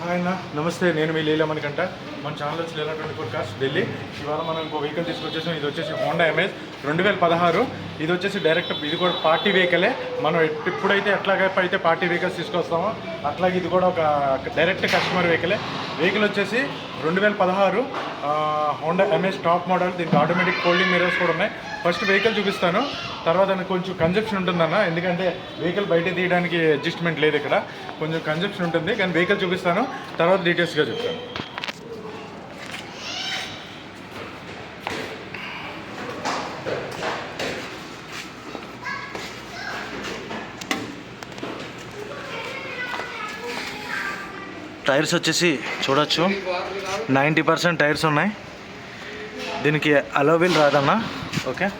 Hi అన్న. నమస్తే నేను మీ లీలమణి కంట మన ఛానల్ వచ్చి లీలా ట్వంటీ ఫోర్ కాస్ట్ ఢిల్లీ. ఇవాళ మనం ఇంకో వెహికల్ తీసుకొచ్చేసాం. ఇది వచ్చేసి హోండా ఎంఎస్ రెండు వేల పదహారు ఇది వచ్చేసి డైరెక్ట్ ఇది కూడా పార్టీ వెహికలే. మనం ఎప్- ఎప్పుడైతే ఎట్లాగైతే అయితే పార్టీ వెహికల్స్ తీసుకొస్తామో అట్లాగే ఇది కూడా ఒక డైరెక్ట్ కస్టమర్ వెహికలే. వెహికల్ వచ్చేసి రెండు వేల పదహారు హోండా ఎంఎస్ టాప్ మోడల్ దీనికి ఆటోమేటిక్ ఫోల్డింగ్ మిరర్స్ కూడా ఉన్నాయి. ఫస్ట్ వెహికల్ చూపిస్తాను. తర్వాత కొంచెం కన్జప్షన్ ఉంటుందన్న. ఎందుకంటే వెహికల్ బయట తీయడానికి అడ్జస్ట్మెంట్ లేదు ఇక్కడ. కొంచెం కన్జప్షన్ ఉంటుంది. కానీ వెహికల్ చూపిస్తాను. తర్వాత డీటెయిల్స్గా చెప్తాను. టైర్స్ వచ్చేసి చూడొచ్చు. నైంటీ పర్సెంట్ టైర్స్ ఉన్నాయి. దీనికి అలోవిల్ రాదన్నా. ఓకే.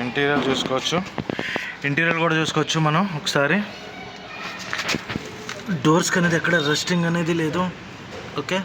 ఇంటీరియర్ చూసుకోవచ్చు. ఇంటీరియర్ కూడా చూసుకోవచ్చు మనం ఒకసారి. డోర్స్కి అనేది ఎక్కడ రెస్టింగ్ అనేది లేదు. Okay.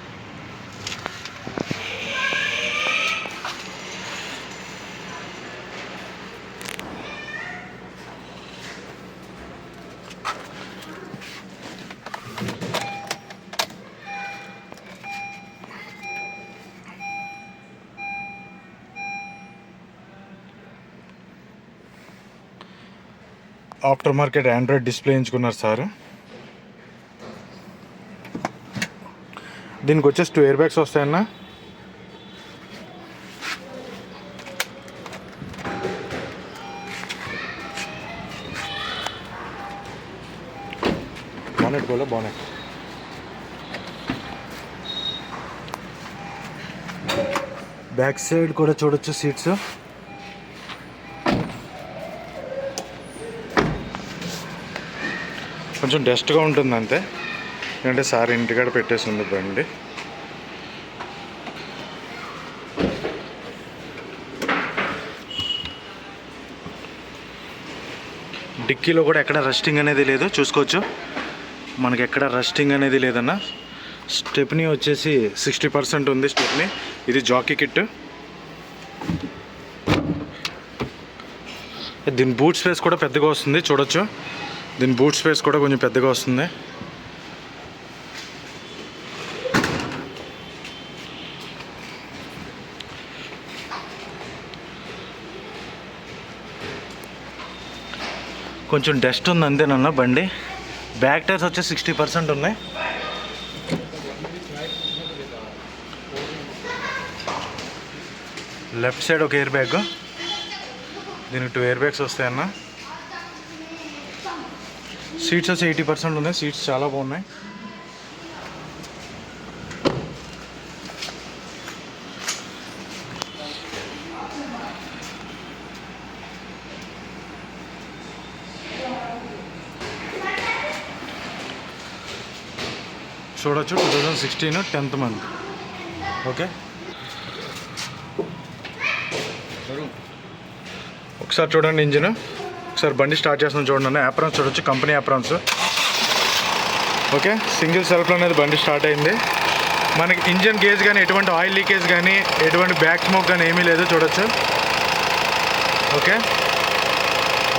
After market android display ఎంచుకున్నారు సార్. దీనికి వచ్చేసి టూ ఇయర్ బ్యాగ్స్ వస్తాయన్న. బానెట్ కూడా బానెట్ బ్యాక్ సైడ్ కూడా చూడొచ్చు సీట్స్ కొంచెం డస్ట్గా ఉంటుంది అంతే ఎందుకంటే సార్ ఇంటికాడ పెట్టేసి ఉంది బండి. డిక్కీలో కూడా ఎక్కడ రస్టింగ్ అనేది లేదు చూసుకోవచ్చు. మనకి ఎక్కడ రస్టింగ్ అనేది లేదన్న. స్టెప్ని వచ్చేసి సిక్స్టీ పర్సెంట్ ఉంది స్టెప్ని. ఇది జాకీ కిట్ దీని బూట్ స్పేస్ కూడా పెద్దగా వస్తుంది చూడొచ్చు. దీని బూట్ స్పేస్ కూడా కొంచెం పెద్దగా వస్తుంది. కొంచెం డస్ట్ ఉంది అంతేనన్న బండి. బ్యాక్ టైర్స్ వచ్చి సిక్స్టీ పర్సెంట్ ఉన్నాయి. లెఫ్ట్ సైడ్ ఒక ఎయిర్ బ్యాగ్ దీనికి టూ ఎయిర్ బ్యాగ్స్ వస్తాయన్న. సీట్స్ వచ్చి ఎయిటీ పర్సెంట్ ఉన్నాయి సీట్స్ చాలా బాగున్నాయి చూడొచ్చు two thousand sixteen tenth month okay ఒకసారి చూడండి ఇంజిన్ ఒకసారి బండి స్టార్ట్ చేస్తున్నాం చూడండి యాప్రాన్స్ చూడొచ్చు కంపెనీ యాప్రాన్స్ ఓకే సింగిల్ సెల్ఫ్లో అనేది బండి స్టార్ట్ అయింది. మనకి ఇంజన్ గేజ్ కానీ ఎటువంటి ఆయిల్ లీకేజ్ కానీ ఎటువంటి బ్యాక్ స్మోక్ కానీ ఏమీ లేదు చూడొచ్చు. ఓకే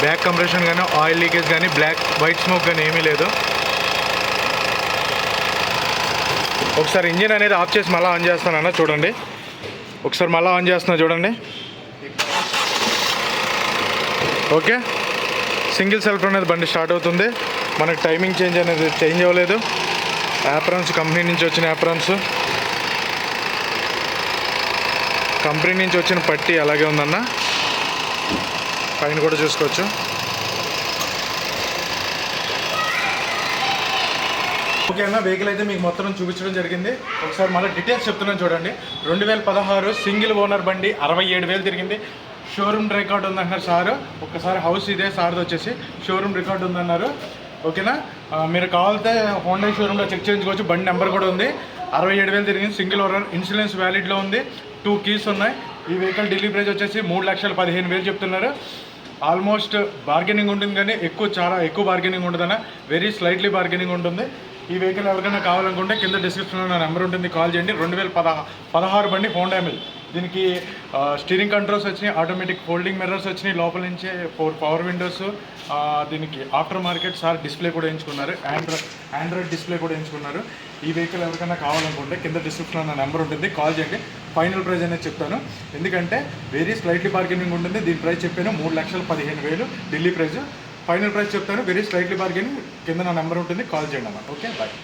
బ్యాక్ కంప్రెషన్ కానీ ఆయిల్ లీకేజ్ కానీ బ్లాక్ వైట్ స్మోక్ కానీ ఏమీ లేదు. ఒకసారి ఇంజిన్ అనేది ఆఫ్ చేసి మళ్ళీ ఆన్ చేస్తానన్న చూడండి. ఒకసారి మళ్ళీ ఆన్ చేస్తున్నా చూడండి. ఓకే సింగిల్ సెల్ఫ్ అనేది బండి స్టార్ట్ అవుతుంది. మనకు టైమింగ్ చేంజ్ అనేది చేంజ్ అవ్వలేదు. యాప్రాన్స్ కంపెనీ నుంచి వచ్చిన యాప్రాన్స్ కంపెనీ నుంచి వచ్చిన పట్టి అలాగే ఉందన్న. పైన కూడా చూసుకోవచ్చు. ఓకే అన్న వెహికల్ అయితే మీకు మొత్తం చూపించడం జరిగింది. ఒకసారి మళ్ళీ డీటెయిల్స్ చెప్తున్నాను చూడండి. రెండు వేల పదహారు సింగిల్ ఓనర్ బండి అరవై ఏడు వేలు తిరిగింది. షోరూమ్ రికార్డ్ ఉందన్నారు సార్. ఒక్కసారి హౌస్ ఇదే సార్ది వచ్చేసి. షోరూమ్ రికార్డ్ ఉందన్నారు. ఓకేనా? మీరు కావాలితే హోండా షోరూమ్లో చెక్ చేయించుకోవచ్చు. బండి నెంబర్ కూడా ఉంది. అరవై ఏడు వేలు తిరిగింది. సింగిల్ ఓనర్ ఇన్సూరెన్స్ వ్యాలిడ్లో ఉంది. టూ కీస్ ఉన్నాయి. ఈ వెహికల్ ఢిల్లీ ప్రైస్ వచ్చేసి మూడు లక్షల పదిహేను వేలు చెప్తున్నారు. ఆల్మోస్ట్ బార్గెనింగ్ ఉంటుంది కానీ ఎక్కువ చాలా ఎక్కువ బార్గెనింగ్ ఉంటుందన్న. వెరీ స్లైట్లీ బార్గెనింగ్ ఉంటుంది. ఈ వెహికల్ ఎవరికైనా కావాలనుకుంటే కింద డిస్క్రిప్షన్లో నా నెంబర్ ఉంటుంది. కాల్ చేయండి. రెండు వేల పదహారు బండి హోండా దీనికి స్టీరింగ్ కంట్రోల్స్ వచ్చినాయి ఆటోమేటిక్ ఫోల్డింగ్ మిర్రర్స్ వచ్చినాయి లోపల నుంచే ఫోర్ పవర్ విండోస్ దీనికి ఆఫ్టర్ మార్కెట్ సార్ డిస్ప్లే కూడా ఎంచుకున్నారు ఆండ్రాయిడ్ ఆండ్రాయిడ్ డిస్ప్లే కూడా ఎంచుకున్నారు ఈ వెహికల్ ఎవరికైనా కావాలనుకుంటే కింద డిస్క్రిప్షన్లో నా నెంబర్ ఉంటుంది కాల్ చేయండి ఫైనల్ ప్రైజ్ అనేది చెప్తాను. ఎందుకంటే వెరీ స్లైట్లీ బార్గెనింగ్ ఉంటుంది దీని ప్రైస్ చెప్పాను మూడు లక్షల పదిహేను వేలు ఢిల్లీ ప్రైస్ ఫైనల్ ప్రైస్ చెప్తాను వెరీ స్లైట్లీ బార్గెనింగ్ కింద నా నెంబర్ ఉంటుంది కాల్ చేయండి అన్న ఓకే బాయ్